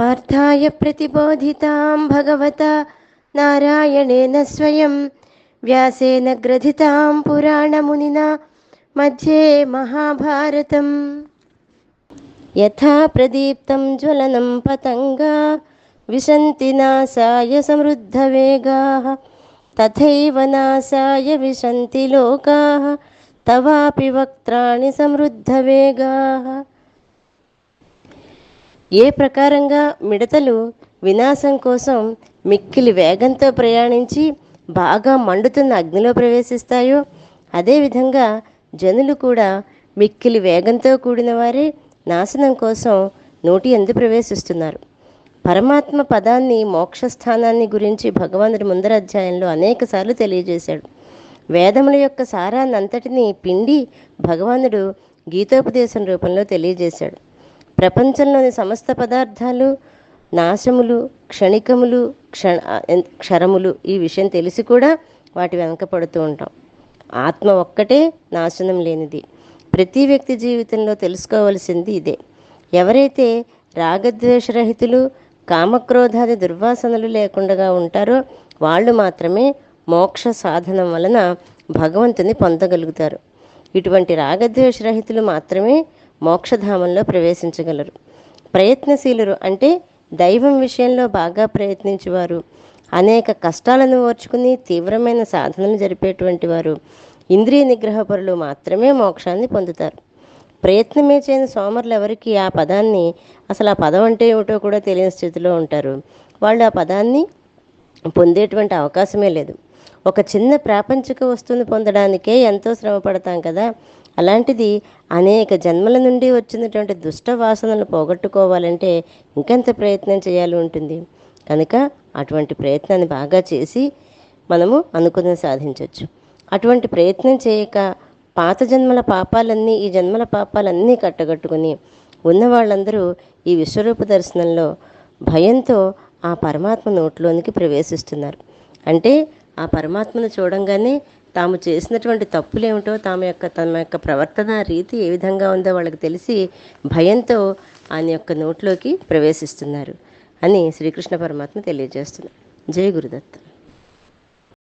పార్థాయ ప్రతిబోధితాం భగవత నారాయణేన స్వయం. వ్యాసేన గ్రథితాం పురాణమునినా మధ్యే మహాభారతం. యథా ప్రదీప్తం జ్వలనం పతంగా విశంతి నాసాయ సమృద్ధవేగా తథైవ నాసాయ విశంతి లోకా. తవాపి వక్త్రాణి సమృద్ధవేగా ఏ ప్రకారంగా మిడతలు వినాశం కోసం మిక్కిలి వేగంతో ప్రయాణించి బాగా మండుతున్న అగ్నిలో ప్రవేశిస్తాయో అదేవిధంగా జనులు కూడా మిక్కిలి వేగంతో కూడిన వారే నాశనం కోసం నోటి ఎందు ప్రవేశిస్తున్నారు. పరమాత్మ పదాన్ని మోక్షస్థానాన్ని గురించి భగవంతుడి ముందర అధ్యాయంలో అనేకసార్లు తెలియజేశాడు. వేదముల యొక్క సారాన్నంతటినీ పిండి భగవానుడు గీతోపదేశం రూపంలో తెలియజేశాడు. ప్రపంచంలోని సమస్త పదార్థాలు నాశములు క్షణికములు క్షణ క్షరములు ఈ విషయం తెలిసి కూడా వాటి వెనక పడుతూ ఉంటాం. ఆత్మ ఒక్కటే నాశనం లేనిది. ప్రతి వ్యక్తి జీవితంలో తెలుసుకోవలసింది ఇదే. ఎవరైతే రాగద్వేషరహితులు కామక్రోధాది దుర్వాసనలు లేకుండా ఉంటారో వాళ్ళు మాత్రమే మోక్ష సాధనం వలన భగవంతుని పొందగలుగుతారు. ఇటువంటి రాగద్వేషరహితులు మాత్రమే మోక్షధామంలో ప్రవేశించగలరు. ప్రయత్నశీలురు అంటే దైవం విషయంలో బాగా ప్రయత్నించేవారు. అనేక కష్టాలను ఓర్చుకుని తీవ్రమైన సాధనలు జరిపేటువంటి వారు ఇంద్రియ నిగ్రహపరులు మాత్రమే మోక్షాన్ని పొందుతారు. ప్రయత్నమే చేయని సోమరులు ఎవరికి ఆ పదాన్ని అసలు ఆ పదం అంటే ఏమిటో కూడా తెలియని స్థితిలో ఉంటారు. వాళ్ళు ఆ పదాన్ని పొందేటువంటి అవకాశమే లేదు. ఒక చిన్న ప్రాపంచిక వస్తువుని పొందడానికే ఎంతో శ్రమ పడతాం కదా. అలాంటిది అనేక జన్మల నుండి వచ్చినటువంటి దుష్ట వాసనలు పోగొట్టుకోవాలంటే ఇంకెంత ప్రయత్నం చేయాలి ఉంటుంది. కనుక అటువంటి ప్రయత్నాన్ని బాగా చేసి మనము అనుకున్న సాధించవచ్చు అటువంటి ప్రయత్నం చేయక పాత జన్మల పాపాలన్నీ ఈ జన్మల పాపాలన్నీ కట్టగట్టుకుని ఉన్న వాళ్ళందరూ ఈ విశ్వరూప దర్శనంలో భయంతో ఆ పరమాత్మ నోట్లోనికి ప్రవేశిస్తున్నారు. అంటే ఆ పరమాత్మను చూడంగానే తాము చేసినటువంటి తప్పులేమిటో తమ యొక్క తమ యొక్క ప్రవర్తన రీతి ఏ విధంగా ఉందో వాళ్ళకి తెలిసి భయంతో ఆయన యొక్క నోట్లోకి ప్రవేశిస్తున్నారు అని శ్రీకృష్ణ పరమాత్మ తెలియజేస్తున్నారు. జయ గురుదత్త